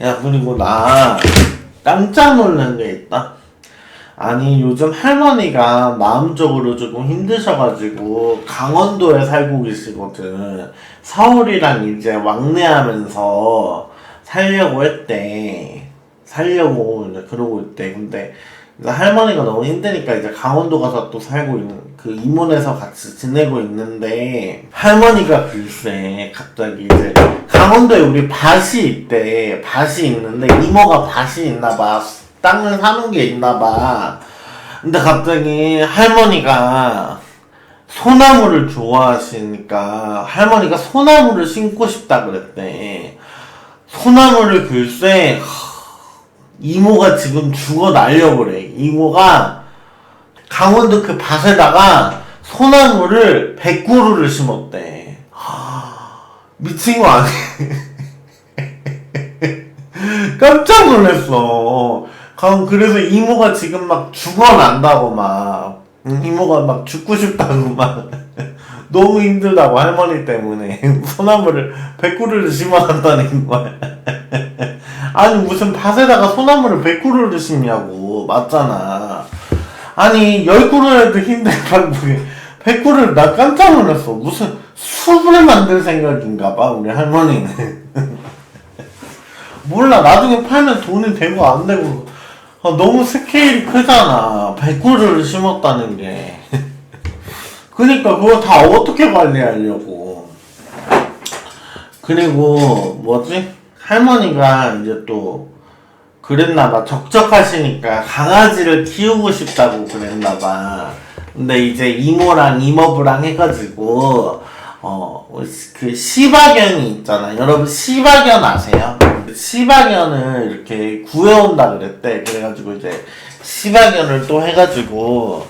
야 그리고 나 깜짝 놀란 게 있다. 아니 요즘 할머니가 마음적으로 조금 힘드셔가지고 강원도에 살고 계시거든. 서울이랑 이제 왕래하면서 살려고 했대. 살려고 이제 그러고 있대. 근데 이제 할머니가 너무 힘드니까 이제 강원도 가서 또 살고 있는 그 이모네서 같이 지내고 있는데 할머니가 글쎄 갑자기 이제 강원도에 우리 밭이 있대. 밭이 있는데 이모가 밭이 있나봐. 땅을 사는 게 있나봐. 근데 갑자기 할머니가 소나무를 좋아하시니까 할머니가 소나무를 심고 싶다 그랬대. 소나무를 글쎄 이모가 지금 죽어 날려 그래. 이모가 강원도 그 밭에다가 소나무를 100그루를 심었대. 하, 미친 거 아니야? 깜짝 놀랐어. 강- 그래서 이모가 지금 막 죽어난다고 막. 응, 이모가 막 죽고 싶다고 막. 너무 힘들다고 할머니 때문에 소나무를 100그루를 심어놨다는 거야. 아니 무슨 밭에다가 소나무를 100그루를 심냐고. 맞잖아. 아니 10그루 해도 힘든 방법에 100그루를 나 깜짝 놀랐어. 무슨 숲을 만들 생각인가 봐 우리 할머니는. 몰라. 나중에 팔면 돈이 되고 안 되고. 아, 너무 스케일이 크잖아. 100그루를 심었다는 게. 그니까 그거 다 어떻게 관리하려고. 그리고 뭐지? 할머니가 이제 또 그랬나봐. 적적하시니까 강아지를 키우고 싶다고 그랬나봐. 근데 이제 이모랑 이모부랑 해가지고 어 그 시바견이 있잖아 여러분 시바견 아세요? 시바견을 이렇게 구해온다 그랬대. 그래가지고 이제 시바견을 또 해가지고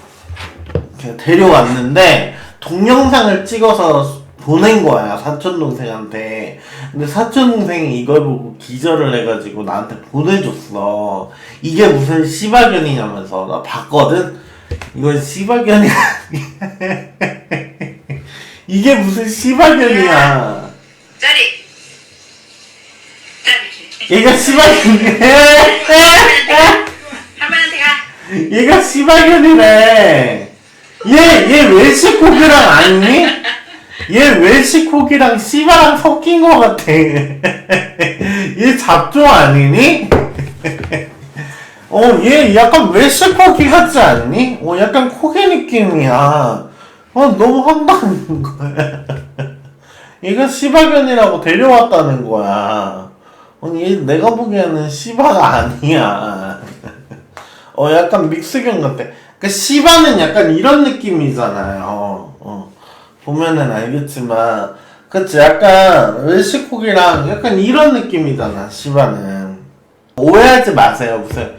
데려왔는데 동영상을 찍어서 보낸 거야 사촌 동생한테. 근데 사촌 동생이 이걸 보고 기절을 해가지고 나한테 보내줬어. 이게 무슨 시바견이냐면서. 나 봤거든? 이건 시바견이 이게 무슨 시바견이야. 짜리. 얘가 가. 얘가 시바견이래. 얘얘 웰시코기랑 아니니? 얘 웰시코기랑 시바랑 섞인 거 같아 얘 잡종 아니니? 어 얘 약간 웰시코기 같지 않니? 어 약간 코기 느낌이야 어 너무 황당한 거야 얘가 시바견이라고 데려왔다는 거야 아니 얘 내가 보기에는 시바가 아니야 어 약간 믹스견 같아. 그 시바는 약간 이런 느낌이잖아요. 어, 어. 보면은 알겠지만 그치 약간 웰시코기랑 약간 이런 느낌이잖아. 시바는 오해하지 마세요. 무슨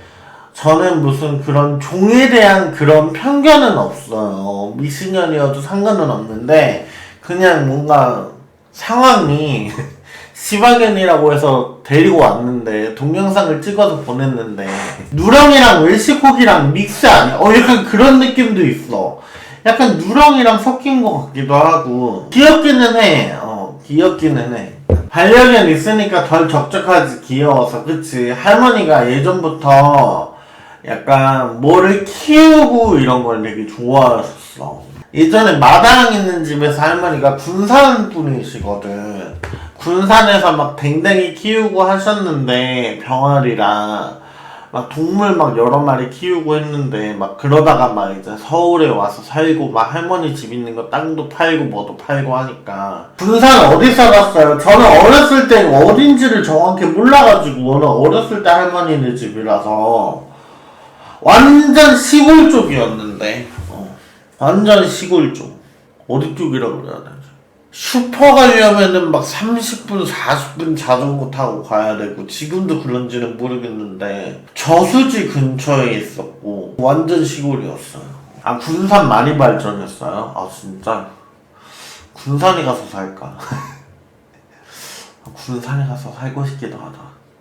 저는 무슨 그런 종에 대한 그런 편견은 없어요. 미신년이어도 상관은 없는데 그냥 뭔가 상황이 시바견이라고 해서 데리고 왔는데 동영상을 찍어서 보냈는데 누렁이랑 웰시코기랑 믹스 아니야? 어 약간 그런 느낌도 있어 약간 누렁이랑 섞인 것 같기도 하고. 귀엽기는 해 어 귀엽기는 해. 반려견 있으니까 덜 적적하지 귀여워서. 그치? 할머니가 예전부터 약간 뭐를 키우고 이런 걸 되게 좋아하셨어. 예전에 마당 있는 집에서 할머니가 군산 분이시거든. 군산에서 막 댕댕이 키우고 하셨는데 병아리랑 막 동물 막 여러 마리 키우고 했는데 막 그러다가 막 이제 서울에 와서 살고 막 할머니 집 있는 거 땅도 팔고 뭐도 팔고 하니까 군산 어디 살았어요? 저는 어렸을 때 어딘지를 정확히 몰라가지고 워낙 어렸을 때 할머니네 집이라서 완전 시골 쪽이었는데 어. 완전 시골 쪽 어디 쪽이라고 그래야 되지 슈퍼 가려면은 막 30분 40분 자전거 타고 가야 되고 지금도 그런지는 모르겠는데 저수지 근처에 있었고 완전 시골이었어요. 아 군산 많이 발전했어요? 아 진짜? 군산에 가서 살까? 군산에 가서 살고 싶기도 하다